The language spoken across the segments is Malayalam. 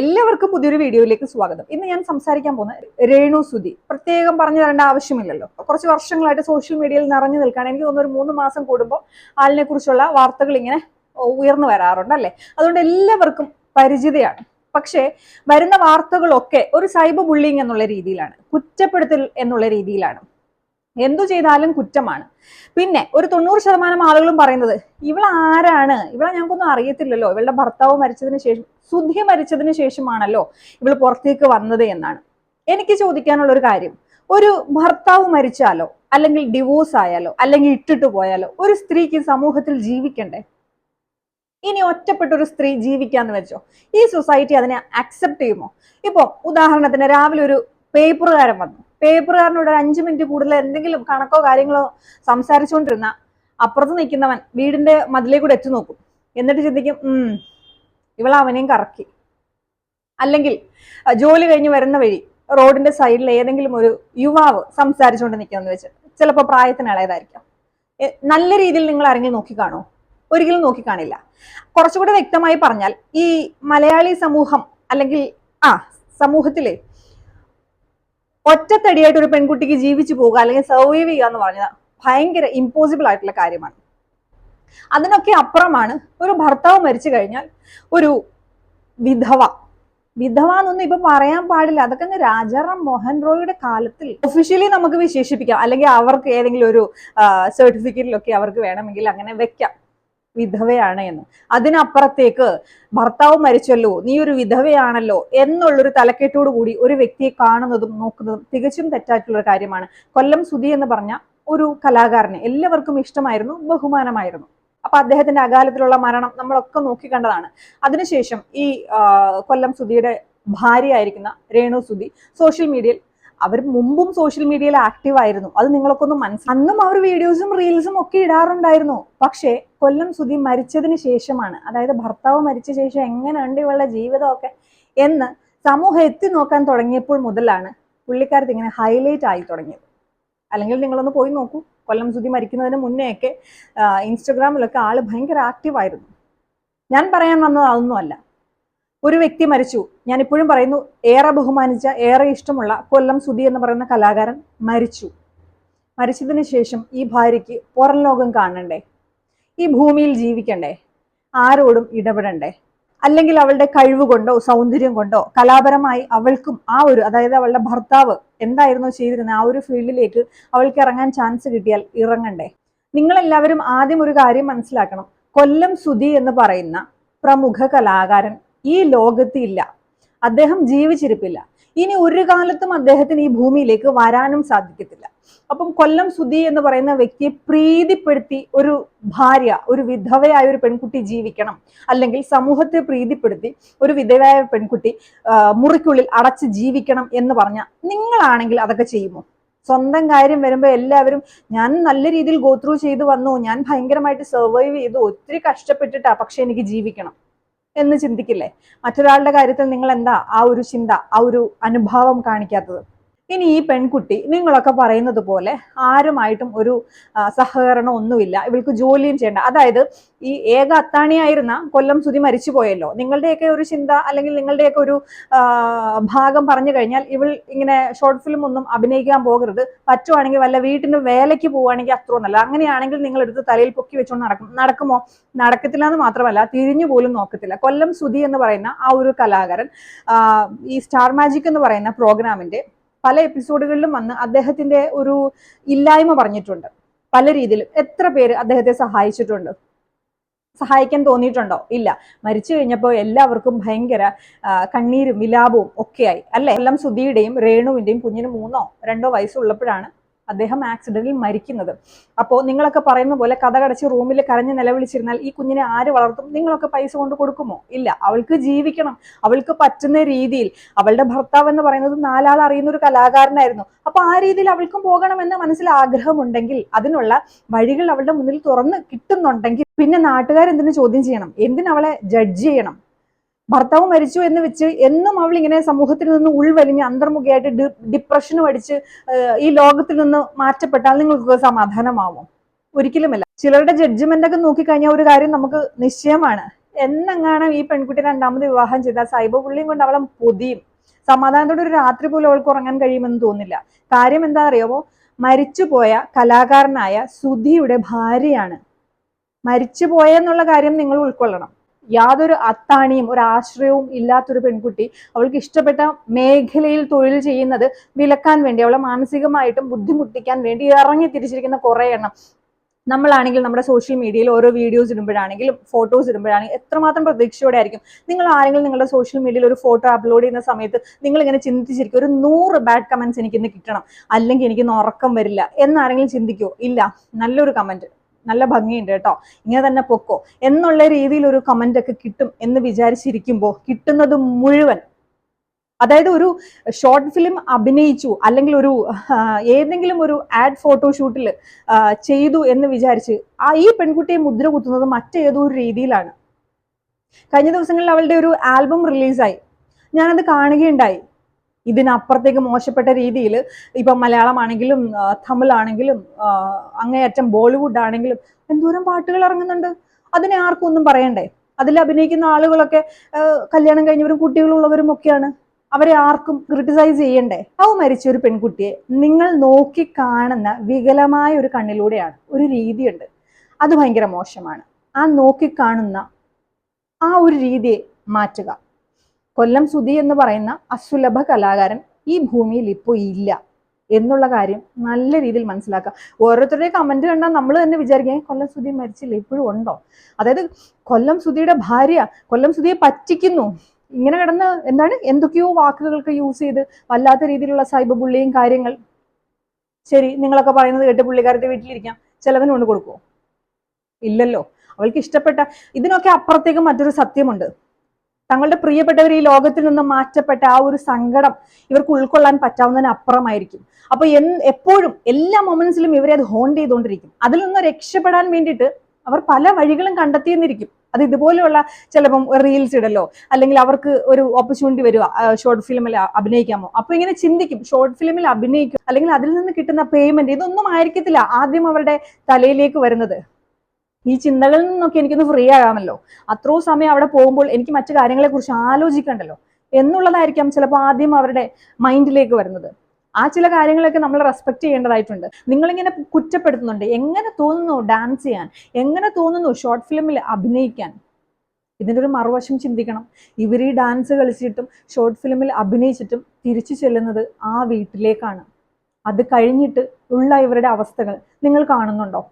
എല്ലാവർക്കും പുതിയൊരു വീഡിയോയിലേക്ക് സ്വാഗതം. ഇന്ന് ഞാൻ സംസാരിക്കാൻ പോകുന്ന രേണു സുധി. പ്രത്യേകം പറഞ്ഞു തരേണ്ട ആവശ്യമില്ലല്ലോ. കുറച്ച് വർഷങ്ങളായിട്ട് സോഷ്യൽ മീഡിയയിൽ നിറഞ്ഞു നിൽക്കുകയാണ്. എനിക്ക് തോന്നുന്നു ഒരു മൂന്ന് മാസം കൂടുമ്പോൾ ആളിനെ കുറിച്ചുള്ള വാർത്തകൾ ഇങ്ങനെ ഉയർന്നു വരാറുണ്ട് അല്ലേ? അതുകൊണ്ട് എല്ലാവർക്കും പരിചിതയാണ്. പക്ഷേ വരുന്ന വാർത്തകളൊക്കെ ഒരു സൈബർ ബുള്ളിങ് എന്നുള്ള രീതിയിലാണ് കുറ്റപ്പെടുത്തൽ എന്നുള്ള രീതിയിലാണ്. എന്തു ചെയ്താലും കുറ്റമാണ്. പിന്നെ ഒരു തൊണ്ണൂറ് ശതമാനം ആളുകളും പറയുന്നത് ഇവൾ ആരാണ് ഇവളെ ഞങ്ങൾക്കൊന്നും അറിയത്തില്ലല്ലോ. ഇവളുടെ ഭർത്താവ് മരിച്ചതിന് ശേഷം സുധി മരിച്ചതിന് ശേഷമാണല്ലോ ഇവൾ പുറത്തേക്ക് വന്നത് എന്നാണ്. എനിക്ക് ചോദിക്കാനുള്ള ഒരു കാര്യം. ഒരു ഭർത്താവ് മരിച്ചാലോ? അല്ലെങ്കിൽ ഡിവോഴ്സ് ആയാലോ? അല്ലെങ്കിൽ ഇട്ടിട്ട് പോയാലോ? ഒരു സ്ത്രീക്ക് സമൂഹത്തിൽ ജീവിക്കണ്ടേ? ഇനി ഒറ്റപ്പെട്ട ഒരു സ്ത്രീ ജീവിക്കാന്ന് വെച്ചോ. ഈ സൊസൈറ്റി അതിനെ അക്സെപ്റ്റ് ചെയ്യുമോ? ഇപ്പൊ ഉദാഹരണത്തിന് രാവിലെ ഒരു പേപ്പറുകാരൻ വന്നു. പേപ്പറുകാരനോട് ഒരു അഞ്ചു മിനിറ്റ് കൂടുതൽ എന്തെങ്കിലും കണക്കോ കാര്യങ്ങളോ സംസാരിച്ചുകൊണ്ടിരുന്ന അപ്പുറത്ത് നിൽക്കുന്നവൻ വീടിന്റെ മതിലേ കൂടെ എത്തി നോക്കും. എന്നിട്ട് ചിന്തിക്കും ഉം ഇവൾ അവനെയും കറക്കി. അല്ലെങ്കിൽ ജോലി കഴിഞ്ഞ് വരുന്ന വഴി റോഡിന്റെ സൈഡിൽ ഏതെങ്കിലും ഒരു യുവാവ് സംസാരിച്ചുകൊണ്ട് നിൽക്കാന്ന് വെച്ച് ചിലപ്പോൾ പ്രായത്തിന് ഇളയതായിരിക്കാം. നല്ല രീതിയിൽ നിങ്ങൾ ആരെങ്കിലും നോക്കിക്കാണോ? ഒരിക്കലും നോക്കിക്കാണില്ല. കുറച്ചുകൂടെ വ്യക്തമായി പറഞ്ഞാൽ ഈ മലയാളി സമൂഹം അല്ലെങ്കിൽ ആ സമൂഹത്തിലെ ഒറ്റത്തടിയായിട്ട് ഒരു പെൺകുട്ടിക്ക് ജീവിച്ചു പോകുക അല്ലെങ്കിൽ സർവൈവ് ചെയ്യുക എന്ന് പറഞ്ഞാൽ ഭയങ്കര ഇമ്പോസിബിൾ ആയിട്ടുള്ള കാര്യമാണ്. അതിനൊക്കെ അപ്പുറമാണ് ഒരു ഭർത്താവ് മരിച്ചു കഴിഞ്ഞാൽ ഒരു വിധവ. വിധവ എന്നൊന്നും ഇപ്പൊ പറയാൻ പാടില്ല. അതൊക്കെ അങ്ങ് രാജാറാം മോഹൻ റോയിയുടെ കാലത്തിൽ ഒഫീഷ്യലി നമുക്ക് വിശേഷിപ്പിക്കാം. അല്ലെങ്കിൽ അവർക്ക് ഏതെങ്കിലും ഒരു സർട്ടിഫിക്കറ്റിലൊക്കെ അവർക്ക് വേണമെങ്കിൽ അങ്ങനെ വെക്കാം. വിധവയാണ് എന്ന് അതിനപ്പുറത്തേക്ക് ഭർത്താവ് മരിച്ചല്ലോ നീ ഒരു വിധവയാണല്ലോ എന്നുള്ളൊരു തലക്കെട്ടോടു കൂടി ഒരു വ്യക്തിയെ കാണുന്നതും നോക്കുന്നതും തികച്ചും തെറ്റായിട്ടുള്ള ഒരു കാര്യമാണ്. കൊല്ലം സുധി എന്ന് പറഞ്ഞ ഒരു കലാകാരനെ എല്ലാവർക്കും ഇഷ്ടമായിരുന്നു ബഹുമാനമായിരുന്നു. അപ്പൊ അദ്ദേഹത്തിന്റെ അകാലത്തിലുള്ള മരണം നമ്മളൊക്കെ നോക്കി കണ്ടതാണ്. അതിനുശേഷം ഈ കൊല്ലം സുധിയുടെ ഭാര്യയായിരിക്കുന്ന രേണു സുധി സോഷ്യൽ മീഡിയയിൽ അവർ മുമ്പും സോഷ്യൽ മീഡിയയിൽ ആക്റ്റീവ് ആയിരുന്നു. അത് നിങ്ങളൊക്കെ ഒന്ന് മനസ്സിലാക്കും അന്നും അവർ വീഡിയോസും റീൽസും ഒക്കെ ഇടാറുണ്ടായിരുന്നു. പക്ഷേ കൊല്ലം സുധി മരിച്ചതിന് ശേഷമാണ്. അതായത് ഭർത്താവ് മരിച്ച ശേഷം എങ്ങനെയുണ്ട് ഇവളുടെ ജീവിതമൊക്കെ എന്ന് സമൂഹം എത്തി നോക്കാൻ തുടങ്ങിയപ്പോൾ മുതലാണ് പുള്ളിക്കാരത്ത് ഇങ്ങനെ ഹൈലൈറ്റ് ആയി തുടങ്ങിയത്. അല്ലെങ്കിൽ നിങ്ങളൊന്ന് പോയി നോക്കൂ. കൊല്ലം സുധി മരിക്കുന്നതിന് മുന്നേയൊക്കെ ഇൻസ്റ്റഗ്രാമിലൊക്കെ ആൾ ഭയങ്കര ആക്റ്റീവ് ആയിരുന്നു. ഞാൻ പറയാൻ വന്നത് അതൊന്നുമല്ല. ഒരു വ്യക്തി മരിച്ചു. ഞാൻ ഇപ്പോഴും പറയുന്നു ഏറെ ബഹുമാനിച്ച ഏറെ ഇഷ്ടമുള്ള കൊല്ലം സുധി എന്ന് പറയുന്ന കലാകാരൻ മരിച്ചു. മരിച്ചതിന് ശേഷം ഈ ഭാര്യയ്ക്ക് പുറം ലോകം കാണണ്ടേ? ഈ ഭൂമിയിൽ ജീവിക്കണ്ടേ? ആരോടും ഇടപെടണ്ടേ? അല്ലെങ്കിൽ അവളുടെ കഴിവ് കൊണ്ടോ സൗന്ദര്യം കൊണ്ടോ കലാപരമായി അവൾക്കും ആ ഒരു അതായത് അവളുടെ ഭർത്താവ് എന്തായിരുന്നോ ചെയ്തിരുന്ന ആ ഒരു ഫീൽഡിലേക്ക് അവൾക്ക് ഇറങ്ങാൻ ചാൻസ് കിട്ടിയാൽ ഇറങ്ങണ്ടേ? നിങ്ങളെല്ലാവരും ആദ്യം ഒരു കാര്യം മനസ്സിലാക്കണം. കൊല്ലം സുധി എന്ന് പറയുന്ന പ്രമുഖ കലാകാരൻ ഈ ലോകത്ത് ഇല്ല. അദ്ദേഹം ജീവിച്ചിരിപ്പില്ല. ഇനി ഒരു കാലത്തും അദ്ദേഹത്തിന് ഈ ഭൂമിയിലേക്ക് വരാനും സാധിക്കത്തില്ല. അപ്പം കൊല്ലം സുധി എന്ന് പറയുന്ന വ്യക്തിയെ പ്രീതിപ്പെടുത്തി ഒരു ഭാര്യ ഒരു വിധവയായ ഒരു പെൺകുട്ടി ജീവിക്കണം. അല്ലെങ്കിൽ സമൂഹത്തെ പ്രീതിപ്പെടുത്തി ഒരു വിധവയായ പെൺകുട്ടി മുറിക്കുള്ളിൽ അടച്ച് ജീവിക്കണം എന്ന് പറഞ്ഞാൽ നിങ്ങളാണെങ്കിൽ അതൊക്കെ ചെയ്യുമോ? സ്വന്തം കാര്യം വരുമ്പോൾ എല്ലാവരും ഞാൻ നല്ല രീതിയിൽ ഗോത്രൂ ചെയ്തു വന്നു. ഞാൻ ഭയങ്കരമായിട്ട് സർവൈവ് ചെയ്തു. ഒത്തിരി കഷ്ടപ്പെട്ടിട്ടാ പക്ഷെ എനിക്ക് ജീവിക്കണം. എന്ന് ചിന്തിക്കില്ലേ? മറ്റൊരാളുടെ കാര്യത്തിൽ നിങ്ങൾ എന്താ ആ ഒരു ചിന്ത ആ ഒരു അനുഭാവം കാണിക്കാത്തത്? ഇനി ഈ പെൺകുട്ടി നിങ്ങളൊക്കെ പറയുന്നത് പോലെ ആരുമായിട്ടും ഒരു സഹകരണം ഒന്നുമില്ല. ഇവൾക്ക് ജോലിയും ചെയ്യേണ്ട. അതായത് ഈ ഏക അത്താണിയായിരുന്ന കൊല്ലം സുതി മരിച്ചു പോയല്ലോ. നിങ്ങളുടെയൊക്കെ ഒരു ചിന്ത അല്ലെങ്കിൽ നിങ്ങളുടെയൊക്കെ ഒരു ഭാഗം പറഞ്ഞു കഴിഞ്ഞാൽ ഇവൾ ഇങ്ങനെ ഷോർട്ട് ഫിലിം ഒന്നും അഭിനയിക്കാൻ പോകരുത്. പറ്റുവാണെങ്കിൽ വല്ല വീട്ടിന് വേലയ്ക്ക് പോവുകയാണെങ്കിൽ അത്ര നല്ല അങ്ങനെയാണെങ്കിൽ നിങ്ങൾ എടുത്ത് തലയിൽ പൊക്കി വെച്ചുകൊണ്ട് നടക്കും. നടക്കുമോ? നടക്കത്തില്ല എന്ന് മാത്രമല്ല തിരിഞ്ഞു പോലും നോക്കത്തില്ല. കൊല്ലം സുതി എന്ന് പറയുന്ന ആ ഒരു കലാകാരൻ ഈ സ്റ്റാർ മാജിക് എന്ന് പറയുന്ന പ്രോഗ്രാമിന്റെ പല എപ്പിസോഡുകളിലും വന്ന് അദ്ദേഹത്തിന്റെ ഒരു ഇല്ലായ്മ പറഞ്ഞിട്ടുണ്ട്. പല രീതിയിലും. എത്ര പേര് അദ്ദേഹത്തെ സഹായിച്ചിട്ടുണ്ട്? സഹായിക്കാൻ തോന്നിയിട്ടുണ്ടോ? ഇല്ല. മരിച്ചു കഴിഞ്ഞപ്പോൾ എല്ലാവർക്കും ഭയങ്കര കണ്ണീരും വിലാപവും ഒക്കെയായി. അല്ലെ? എല്ലാം സുധിയുടെയും രേണുവിന്റെയും കുഞ്ഞിന് മൂന്നോ രണ്ടോ വയസ്സുള്ളപ്പോഴാണ് അദ്ദേഹം ആക്സിഡന്റിൽ മരിക്കുന്നത്. അപ്പോൾ നിങ്ങളൊക്കെ പറയുന്ന പോലെ കഥ കടച്ച് റൂമിൽ കരഞ്ഞ് നിലവിളിച്ചിരുന്നാൽ ഈ കുഞ്ഞിനെ ആര് വളർത്തും? നിങ്ങളൊക്കെ പൈസ കൊണ്ട് കൊടുക്കുമോ? ഇല്ല. അവൾക്ക് ജീവിക്കണം. അവൾക്ക് പറ്റുന്ന രീതിയിൽ. അവളുടെ ഭർത്താവ് എന്ന് പറയുന്നത് നാലാൾ അറിയുന്ന ഒരു കലാകാരനായിരുന്നു. അപ്പൊ ആ രീതിയിൽ അവൾക്കും പോകണമെന്ന് മനസ്സിൽ ആഗ്രഹമുണ്ടെങ്കിൽ അതിനുള്ള വഴികൾ അവളുടെ മുന്നിൽ തുറന്ന് കിട്ടുന്നുണ്ടെങ്കിൽ പിന്നെ നാട്ടുകാർ എന്തിനു ചോദ്യം ചെയ്യണം? എന്തിനവളെ ജഡ്ജ് ചെയ്യണം? ഭർത്താവ് മരിച്ചു എന്ന് വെച്ച് എന്നും അവൾ ഇങ്ങനെ സമൂഹത്തിൽ നിന്ന് ഉൾവലിഞ്ഞ് അന്തർമുഖിയായിട്ട് ഡി- ഡിപ്രഷനും അടിച്ച് ഈ ലോകത്തിൽ നിന്ന് മാറ്റപ്പെട്ടാൽ നിങ്ങൾക്ക് സമാധാനമാവും. ഒരിക്കലുമല്ല. ചിലരുടെ ജഡ്ജ്മെന്റ് ഒക്കെ നോക്കിക്കഴിഞ്ഞാൽ ഒരു കാര്യം നമുക്ക് നിശ്ചയമാണ്. എന്നെങ്ങാണ് ഈ പെൺകുട്ടി രണ്ടാമത് വിവാഹം ചെയ്താൽ സൈബർ പുള്ളിയും കൊണ്ട് അവളെ പൊതിയും. സമാധാനത്തോടെ ഒരു രാത്രി പോലും അവൾക്ക് ഉറങ്ങാൻ കഴിയുമെന്ന് തോന്നില്ല. കാര്യം എന്താ അറിയാമോ മരിച്ചുപോയ കലാകാരനായ സുധിയുടെ ഭാര്യയാണ്. മരിച്ചുപോയെന്നുള്ള കാര്യം നിങ്ങൾ ഉൾക്കൊള്ളണം. യാതൊരു അത്താണിയും ഒരു ആശ്രയവും ഇല്ലാത്തൊരു പെൺകുട്ടി അവൾക്ക് ഇഷ്ടപ്പെട്ട മേഖലയിൽ തൊഴിൽ ചെയ്യുന്നത് വിലക്കാൻ വേണ്ടി അവളെ മാനസികമായിട്ടും ബുദ്ധിമുട്ടിക്കാൻ വേണ്ടി ഇറങ്ങി തിരിച്ചിരിക്കുന്ന കുറെ എണ്ണം. നമ്മളാണെങ്കിൽ നമ്മുടെ സോഷ്യൽ മീഡിയയിൽ ഓരോ വീഡിയോസ് ഇടുമ്പോഴാണെങ്കിലും ഫോട്ടോസ് ഇടുമ്പോഴാണെങ്കിലും എത്രമാത്രം പ്രതീക്ഷയോടെ ആയിരിക്കും. നിങ്ങൾ ആരെങ്കിലും നിങ്ങളുടെ സോഷ്യൽ മീഡിയയിൽ ഒരു ഫോട്ടോ അപ്ലോഡ് ചെയ്യുന്ന സമയത്ത് നിങ്ങൾ ഇങ്ങനെ ചിന്തിച്ചിരിക്കും ഒരു നൂറ് ബാഡ് കമന്റ്സ് എനിക്ക് ഇന്ന് കിട്ടണം അല്ലെങ്കിൽ എനിക്ക് ഇന്ന് ഉറക്കം വരില്ല എന്നാരെങ്കിലും ചിന്തിക്കോ ഇല്ല. നല്ലൊരു കമന്റ് നല്ല ഭംഗിയുണ്ട് കേട്ടോ. ഇങ്ങനെ തന്നെ പൊക്കോ. എന്നുള്ള രീതിയിൽ ഒരു കമന്റ് ഒക്കെ കിട്ടും എന്ന് വിചാരിച്ചിരിക്കുമ്പോൾ കിട്ടുന്നത് മുഴുവൻ അതായത് ഒരു ഷോർട്ട് ഫിലിം അഭിനയിച്ചു അല്ലെങ്കിൽ ഒരു ഏതെങ്കിലും ഒരു ആഡ് ഫോട്ടോഷൂട്ടിൽ ചെയ്തു എന്ന് വിചാരിച്ച് ആ ഈ പെൺകുട്ടിയെ മുദ്ര കുത്തുന്നത് മറ്റേതോ ഒരു രീതിയിലാണ്. കഴിഞ്ഞ ദിവസങ്ങളിൽ അവളുടെ ഒരു ആൽബം റിലീസായി ഞാനത് കാണുകയുണ്ടായി. ഇതിനപ്പുറത്തേക്ക് മോശപ്പെട്ട രീതിയിൽ ഇപ്പം മലയാളമാണെങ്കിലും തമിഴാണെങ്കിലും അങ്ങേയറ്റം ബോളിവുഡ് ആണെങ്കിലും എന്തോരം പാട്ടുകൾ ഇറങ്ങുന്നുണ്ട്. അതിനെ ആർക്കും ഒന്നും പറയണ്ടേ? അതിൽ അഭിനയിക്കുന്ന ആളുകളൊക്കെ കല്യാണം കഴിഞ്ഞവരും കുട്ടികളുള്ളവരും ഒക്കെയാണ്. അവരെ ആർക്കും ക്രിട്ടിസൈസ് ചെയ്യണ്ടേ? അവ മരിച്ച ഒരു പെൺകുട്ടിയെ നിങ്ങൾ നോക്കി കാണുന്ന വികലമായ ഒരു കണ്ണിലൂടെയാണ് ഒരു രീതിയുണ്ട്. അത് ഭയങ്കര മോശമാണ്. ആ നോക്കി കാണുന്ന ആ ഒരു രീതിയെ മാറ്റുക. കൊല്ലം സുധി എന്ന് പറയുന്ന അസുലഭ കലാകാരൻ ഈ ഭൂമിയിൽ ഇപ്പോൾ ഇല്ല എന്നുള്ള കാര്യം നല്ല രീതിയിൽ മനസ്സിലാക്കുക. ഓരോരുത്തരുടെ കമന്റ് കണ്ടാൽ നമ്മൾ തന്നെ വിചാരിക്കുക കൊല്ലം സുധി മരിച്ചില്ല? ഇപ്പോഴും ഉണ്ടോ? അതായത് കൊല്ലം സുധിയുടെ ഭാര്യ കൊല്ലം സുധിയെ പറ്റിക്കുന്നു. ഇങ്ങനെ കിടന്ന് എന്താണ്? എന്തൊക്കെയോ വാക്കുകൾക്ക് യൂസ് ചെയ്ത് വല്ലാത്ത രീതിയിലുള്ള സൈബർ ബുള്ളിയും കാര്യങ്ങൾ. ശരി നിങ്ങളൊക്കെ പറയുന്നത് കേട്ട് പുള്ളിക്കാരത്തെ വീട്ടിലിരിക്കാം. ചിലവിന് കൊണ്ട് കൊടുക്കുമോ ഇല്ലല്ലോ. അവൾക്ക് ഇഷ്ടപ്പെട്ട ഇതിനൊക്കെ അപ്പുറത്തേക്ക് മറ്റൊരു സത്യമുണ്ട്. തങ്ങളുടെ പ്രിയപ്പെട്ടവർ ഈ ലോകത്തിൽ നിന്ന് മാറ്റപ്പെട്ട ആ ഒരു സങ്കടം ഇവർക്ക് ഉൾക്കൊള്ളാൻ പറ്റാവുന്നതിന് അപ്പുറമായിരിക്കും അപ്പൊ എൻ എപ്പോഴും എല്ലാ മൊമെന്റ്സിലും ഇവരെ അത് ഹോണ്ട് ചെയ്തുകൊണ്ടിരിക്കും. അതിൽ നിന്ന് രക്ഷപ്പെടാൻ വേണ്ടിയിട്ട് അവർ പല വഴികളും കണ്ടെത്തിയെന്നിരിക്കും. അത് ഇതുപോലെയുള്ള ചിലപ്പം റീൽസ് ഇടലോ അല്ലെങ്കിൽ അവർക്ക് ഒരു ഓപ്പർച്യൂണിറ്റി വരുക ഷോർട്ട് ഫിലിമിൽ അഭിനയിക്കാമോ. അപ്പൊ ഇങ്ങനെ ചിന്തിക്കും ഷോർട്ട് ഫിലിമിൽ അഭിനയിക്കും അല്ലെങ്കിൽ അതിൽ നിന്ന് കിട്ടുന്ന പേയ്മെന്റ് ഇതൊന്നും ആയിരിക്കത്തില്ല ആദ്യം അവരുടെ തലയിലേക്ക് വരുന്നത്. ഈ ചിന്തകളിൽ നിന്നൊക്കെ എനിക്കൊന്ന് ഫ്രീ ആകാമല്ലോ. അത്രയും സമയം അവിടെ പോകുമ്പോൾ എനിക്ക് മറ്റു കാര്യങ്ങളെ കുറിച്ച് ആലോചിക്കണ്ടല്ലോ? എന്നുള്ളതായിരിക്കാം ചിലപ്പോൾ ആദ്യം അവരുടെ മൈൻഡിലേക്ക് വരുന്നത്. ആ ചില കാര്യങ്ങളൊക്കെ നമ്മൾ റെസ്പെക്ട് ചെയ്യേണ്ടതായിട്ടുണ്ട്. നിങ്ങളിങ്ങനെ കുറ്റപ്പെടുത്തുന്നുണ്ട്. എങ്ങനെ തോന്നുന്നു ഡാൻസ് ചെയ്യാൻ? എങ്ങനെ തോന്നുന്നു ഷോർട്ട് ഫിലിമിൽ അഭിനയിക്കാൻ? ഇതിന്റെ ഒരു മറുവശം ചിന്തിക്കണം. ഇവർ ഈ ഡാൻസ് കളിച്ചിട്ടും ഷോർട്ട് ഫിലിമിൽ അഭിനയിച്ചിട്ടും തിരിച്ചു ചെല്ലുന്നത് ആ വീട്ടിലേക്കാണ്. അത് കഴിഞ്ഞിട്ട് ഉള്ള ഇവരുടെ അവസ്ഥകൾ നിങ്ങൾ കാണുന്നുണ്ടോ?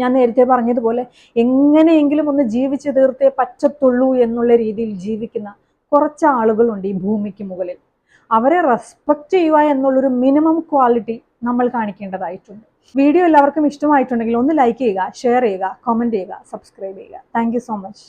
ഞാൻ നേരത്തെ പറഞ്ഞതുപോലെ എങ്ങനെയെങ്കിലും ഒന്ന് ജീവിച്ചു തീർത്തേ പറ്റത്തുള്ളൂ എന്നുള്ള രീതിയിൽ ജീവിക്കുന്ന കുറച്ച് ആളുകളുണ്ട് ഈ ഭൂമിക്ക് മുകളിൽ. അവരെ റെസ്പെക്റ്റ് ചെയ്യുക എന്നുള്ളൊരു മിനിമം ക്വാളിറ്റി നമ്മൾ കാണിക്കേണ്ടതായിട്ടുണ്ട്. വീഡിയോ എല്ലാവർക്കും ഇഷ്ടമായിട്ടുണ്ടെങ്കിൽ ഒന്ന് ലൈക്ക് ചെയ്യുക ഷെയർ ചെയ്യുക കമന്റ് ചെയ്യുക സബ്സ്ക്രൈബ് ചെയ്യുക. Thank so much